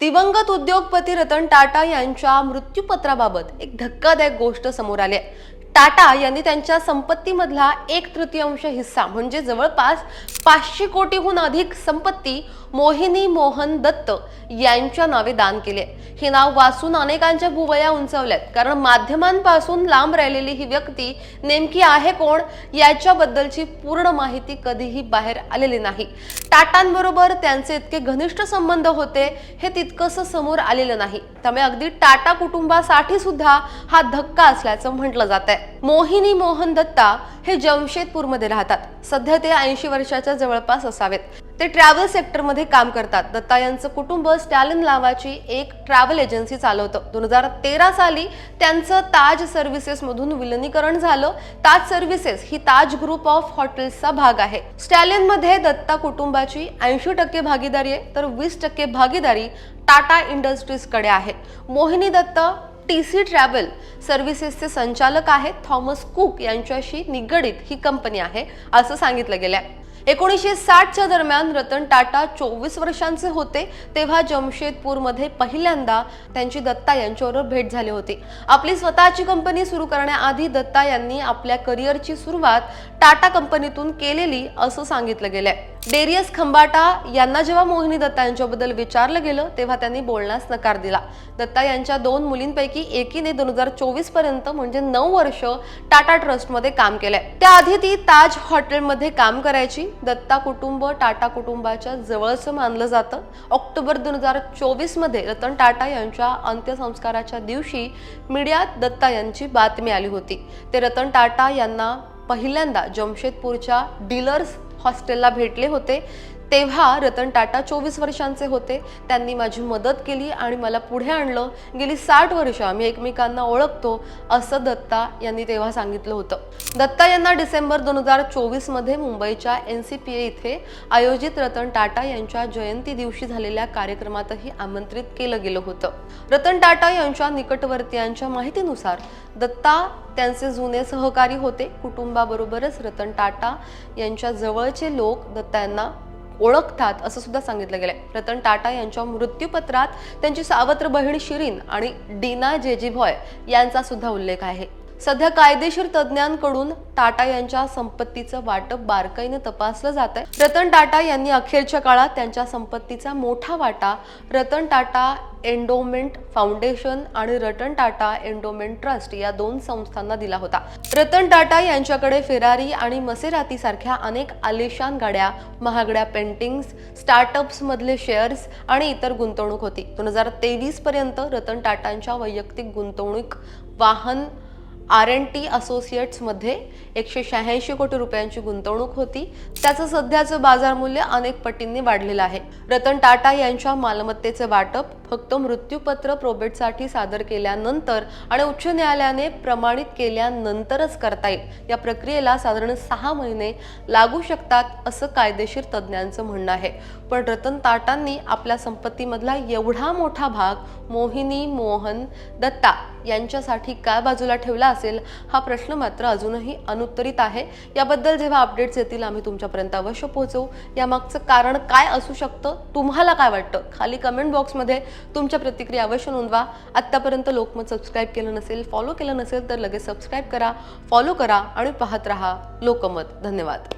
दिवंगत उद्योगपती रतन टाटा यांच्या मृत्यूपत्राबाबत एक धक्कादायक गोष्ट समोर आली आहे. टाटा यांनी त्यांच्या संपत्तीमधला एक तृतीयांश हिस्सा म्हणजे जवळपास पाचशे कोटीहून अधिक संपत्ती मोहिनी मोहन दत्त यांच्या नावे दान केले. हे नाव वाचून अनेकांच्या भुवया उंचावल्यात. कारण माध्यमांपासून लांब राहिलेली ही व्यक्ती नेमकी आहे कोण? याच्याबद्दलची पूर्ण माहिती कधीही बाहेर आलेली नाही. टाटांबरोबर त्यांचे इतके घनिष्ठ संबंध होते हे तितकंसं समोर आलेलं नाही. त्यामुळे अगदी टाटा कुटुंबासाठी सुद्धा हा धक्का असल्याचं म्हटलं जात आहे मोहिनी मोहन दत्ता हे जमशेदपूरमध्ये राहतात. सध्या ते ऐंशी वर्षाच्या जवळपास असावेत. ते ट्रॅव्हल सेक्टरमध्ये काम करतात. दत्ता यांचं कुटुंब स्टॅलिन नावाची एक ट्रॅव्हल एजन्सी चालवतं. दोन हजार तेरा साली त्यांचं ताज सर्व्हिसेसमधून विलनीकरण झालं. ताज सर्व्हिसेस ही ताज ग्रुप ऑफ हॉटेल्सचा भाग आहे. स्टॅलिनमध्ये दत्ता कुटुंबाची ऐंशी टक्के भागीदारी आहे तर वीस टक्के भागीदारी टाटा इंडस्ट्रीजकडे आहे. Mohini Datta T C travel सर्व्हिसेसचे संचालक आहेत थॉमस कुक यांच्याशी निगडीत ही कंपनी आहे असं सांगितलं गेलं आहे एकोणीसशे साठच्या दरम्यान रतन टाटा चोवीस वर्षांचे होते तेव्हा जमशेदपूरमध्ये पहिल्यांदा त्यांची दत्ता यांच्याबरोबर भेट झाली होती. आपली स्वतःची कंपनी सुरू करण्याआधी दत्ता यांनी आपल्या करिअरची सुरुवात टाटा कंपनीतून केलेली असं सांगितलं गेलंय. डेरियस खंबाटा यांना जेव्हा मोहिनी दत्ता यांच्याबद्दल विचारलं गेलं तेव्हा त्यांनी बोलण्यास नकार दिला. दत्ता यांच्या दोन मुलींपैकी एकीने दोन हजार चोवीसपर्यंत म्हणजे नऊ वर्ष टाटा ट्रस्टमध्ये काम केलंय. त्याआधी ती ताज हॉटेलमध्ये काम करायची दत्ता कुटुंब टाटा कुटुंबाच्या जवळचं मानलं जातं. ऑक्टोबर दोन हजार चोवीसमध्ये रतन टाटा यांच्या अंत्यसंस्काराच्या दिवशी मीडियात दत्ता यांची बातमी आली होती. ते रतन टाटा यांना पहिल्यांदा जमशेदपूरच्या डीलर्स हॉस्टेलला भेटले होते. तेव्हा रतन टाटा चोवीस वर्षांचे होते. त्यांनी माझी मदत केली आणि मला पुढे आणलं. गेली साठ वर्ष आम्ही एकमेकांना ओळखतो असं दत्ता यांनी तेव्हा सांगितलं होतं. दत्ता यांना डिसेंबर दोन हजार चोवीसमध्ये मुंबईच्या एन सी पी ए इथे आयोजित रतन टाटा यांच्या जयंती दिवशी झालेल्या कार्यक्रमातही आमंत्रित केलं गेलं होतं. रतन टाटा यांच्या निकटवर्तीयांच्या माहितीनुसार दत्ता त्यांचे जुने सहकारी होते. कुटुंबाबरोबरच रतन टाटा यांच्या जवळचे लोक दत्ता यांना ओळखतात असं सुद्धा सांगितलं गेलंय. रतन टाटा यांच्या मृत्यूपत्रात त्यांची सावत्र बहीण शिरीन आणि डीना जेजीभॉय यांचा सुद्धा उल्लेख आहे. सध्या कायदेशीर तज्ज्ञांकडून टाटा यांच्या संपत्तीचं वाटप बारकाईनं तपासलं जात आहे रतन टाटा यांनी अखेरच्या काळात त्यांच्या संपत्तीचा मोठा वाटा रतन टाटा एन्डोमेंट फाउंडेशन आणि रतन टाटा एन्डोमेंट ट्रस्ट या दोन संस्थांना दिला होता. रतन टाटा यांच्याकडे फेरारी आणि मसेराती सारख्या अनेक आलिशान गाड्या महागड्या पेंटिंग्स स्टार्टअप्स मधले शेअर्स आणि इतर गुंतवणूक होती. दोन हजार तेवीस पर्यंत रतन टाटांच्या वैयक्तिक गुंतवणूक वाहन आर एन टी असोसिएट्समध्ये एकशे शहाऐंशी कोटी रुपयांची गुंतवणूक होती. त्याचं सध्याचं बाजार मूल्य अनेक पटींनी वाढलेलं आहे. रतन टाटा यांच्या मालमत्तेचं वाटप फक्त मृत्यूपत्र प्रोबेटसाठी सादर केल्यानंतर आणि उच्च न्यायालयाने प्रमाणित केल्यानंतरच करता येईल. या प्रक्रियेला साधारण सहा महिने लागू शकतात असं कायदेशीर तज्ज्ञांचं म्हणणं आहे. पण रतन टाटांनी आपल्या संपत्तीमधला एवढा मोठा भाग मोहिनी मोहन दत्ता यांच्यासाठी काय बाजूला ठेवला असेल हा प्रश्न मात्र अजूनही अनुत्तरित आहे. याबद्दल जेव्हा अपडेट्स येतील आम्ही तुमच्यापर्यंत अवश्य पोहोचवू. यामागचं कारण काय असू शकतं? तुम्हाला काय वाटतं? खाली कमेंट बॉक्समध्ये तुमच्या प्रतिक्रिया अवश्य नोंदवा. आत्तापर्यंत लोकमत सबस्क्राईब केलं नसेल फॉलो केलं नसेल तर लगेच सबस्क्राईब करा फॉलो करा आणि पाहत राहा लोकमत. धन्यवाद.